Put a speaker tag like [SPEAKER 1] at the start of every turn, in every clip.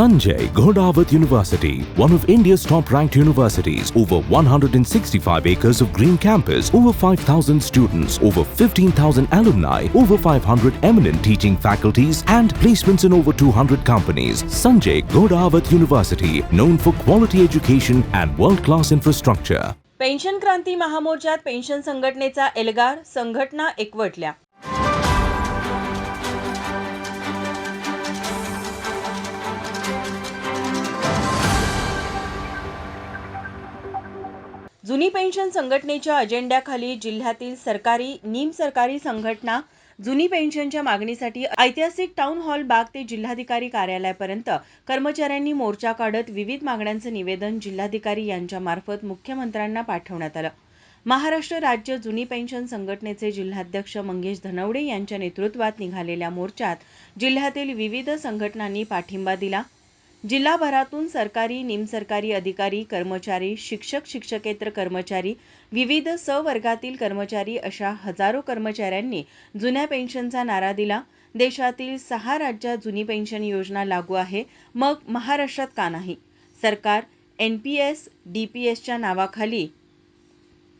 [SPEAKER 1] Sanjay Ghodawat University, one of India's top ranked universities, over 165 acres of green campus, over 5,000 students, over 15,000 alumni, over 500 eminent teaching faculties, and placements in over 200 companies. Sanjay Ghodawat University, known for quality education and world class infrastructure.
[SPEAKER 2] Pension क्रांती महामोर्चात pension संघटनेचा एल्गार संघटना एकवटल्या pension संघटनेच्या अजेंड्याखाली जिल्ह्यातील सरकारी निमसरकारी संघटना जुनी पेन्शनच्या मागणीसाठी ऐतिहासिक टाउन हॉल बाग ते जिल्हाधिकारी कार्यालयापर्यंत कर्मचाऱ्यांनी मोर्चा काढत विविध मागण्यांचं निवेदन जिल्हाधिकारी यांच्यामार्फत मुख्यमंत्र्यांना पाठवण्यात आलं. महाराष्ट्र राज्य जुनी पेन्शन संघटनेचे जिल्हाध्यक्ष मंगेश धनवडे यांच्या नेतृत्वात निघालेल्या मोर्चात जिल्ह्यातील विविध संघटनांनी पाठिंबा दिला. जिल्हाभरातून सरकारी निमसरकारी अधिकारी कर्मचारी शिक्षक शिक्षकेतर कर्मचारी विविध सवर्गातील कर्मचारी अशा हजारो कर्मचाऱ्यांनी जुन्या पेन्शनचा नारा दिला. देशातील सहा राज्यात जुनी पेन्शन योजना लागू आहे. मग महाराष्ट्रात का नाही? सरकार N P S D P एसच्या नावाखाली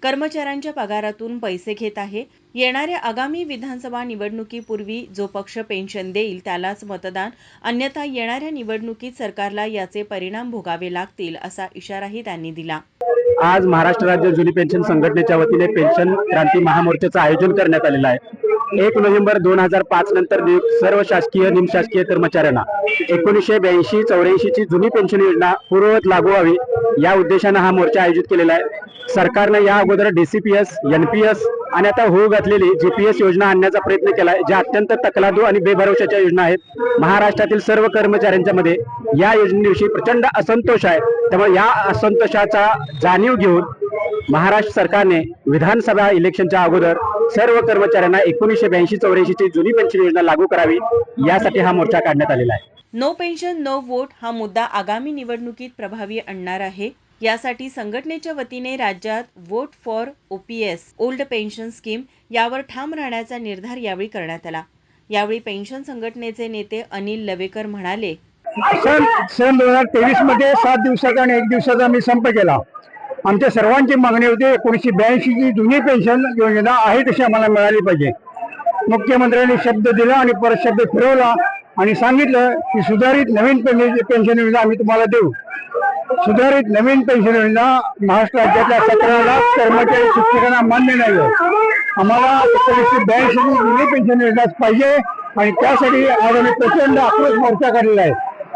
[SPEAKER 2] कर्मचाऱ्यांच्या पगारातून पैसे घेत आहे. येणाऱ्या आगामी विधानसभा निवडणुकीपूर्वी जो पक्ष पेन्शन देईल त्यालाच मतदान अन्यथा येणाऱ्या निवडणुकीत सरकारला याचे परिणाम भोगावे लागतील असा इशाराही त्यांनी दिला.
[SPEAKER 3] आज महाराष्ट्र राज्य जुनी पेन्शन संघटनेच्या वतीने पेन्शन क्रांती महामोर्चाचं आयोजन करण्यात आलेलं आहे. एक नोव्हेंबर दोन हजार पाच नंतर नियुक्त सर्व शासकीय निमशासकीय कर्मचाऱ्यांना एकोणीसशे ब्याऐंशी चौऱ्याऐंशी ची जुनी पेन्शन योजना पूर्ववत लागू व्हावी या उद्देशानं हा मोर्चा आयोजित केलेला आहे. सरकारनं या अगोदर डीसीपीएस एनपीएस आणि आता होऊ घातलेली जीपीएस योजना आणण्याचा प्रयत्न केला आहे ज्या अत्यंत तकलादू आणि बेभरवशाच्या योजना आहेत. महाराष्ट्रातील सर्व कर्मचाऱ्यांच्या मध्ये या योजनेविषयी प्रचंड असंतोष आहे. त्यामुळे या असंतोषाचा जाणीव घेऊन महाराष्ट्र सरकारने विधानसभा इलेक्शनच्या अगोदर सर्व कर्मचाऱ्यांना एकोणीसशे ब्याऐंशी चौऱ्याऐंशी ची जुनी पेन्शन योजना लागू करावी यासाठी हा मोर्चा काढण्यात आलेला आहे.
[SPEAKER 2] नो पेन्शन नो वोट हा मुद्दा आगामी निवडणुकीत प्रभावी आणणार आहे. यासाठी संघटनेच्या वतीने राज्यात vote for OPS old pension scheme यावर ठाम राहण्याचा निर्धार यावेळी करण्यात आला. यावेळी पेन्शन संघटनेचे नेते अनिल लवेकर म्हणाले
[SPEAKER 4] सन सन दोन हजार तेवीसमध्ये सात दिवसाचा आणि एक दिवसाचा मी संप केला. आमच्या सर्वांची मागणी होती एकोणीसशे ब्याऐंशीची जुनी पेन्शन योजना आहे तशी आम्हाला मिळाली पाहिजे. मुख्यमंत्र्यांनी शब्द दिला आणि परत शब्द फिरवला आणि सांगितलं की सुधारित नवीन पेन्शन पेन्शन योजना आम्ही तुम्हाला देऊ. सुधारित नवीन पेन्शन योजना महाराष्ट्र राज्यातल्या सतरा लाख कर्मचारी शिक्षकांना मान्य नाही आहे. आम्हाला एकोणीसशे ब्याऐंशी जुनी पेन्शन योजनाच पाहिजे आणि त्यासाठी आज आम्ही प्रचंड आक्रोश मोर्चा काढलेला आहे.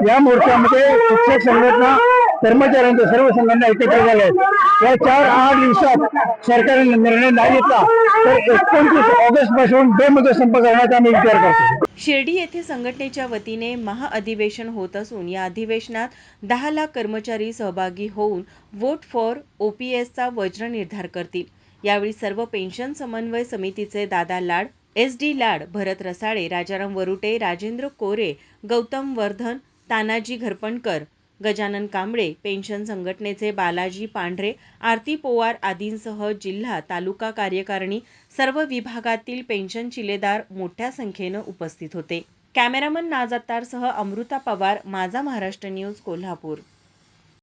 [SPEAKER 4] या मोर्चामध्ये शिक्षक संघटना कर्मचाऱ्यांच्या सर्व संघटना एकत्र झाल्या आहेत. या चार आठ दिवसात सरकारने निर्णय नाही घेतला तर एकोणतीस ऑगस्टपासून बेमुदत संप करण्याचा आम्ही विचार करतो.
[SPEAKER 2] शिर्डी येथे संघटनेच्या वतीने महाअधिवेशन होत असून या अधिवेशनात दहा लाख कर्मचारी सहभागी होऊन वोट फॉर ओपीएसचा वज्र निर्धार करतील. यावेळी सर्व पेन्शन समन्वय समितीचे Dada Lad S D Lad Bharat Rasale Rajaram Varute Rajendra Kore Gautam Vardhan Tanaji Gharpankar Gajanan Kamble pension संघटनेचे बालाजी पांढरे आरती पोवार आदींसह जिल्हा तालुका कार्यकारिणी सर्व विभागातील पेन्शन चिलेदार मोठ्या संख्येनं उपस्थित होते. कॅमेरामन नाजात्तारसह अमृता पवार माझा महाराष्ट्र न्यूज कोल्हापूर.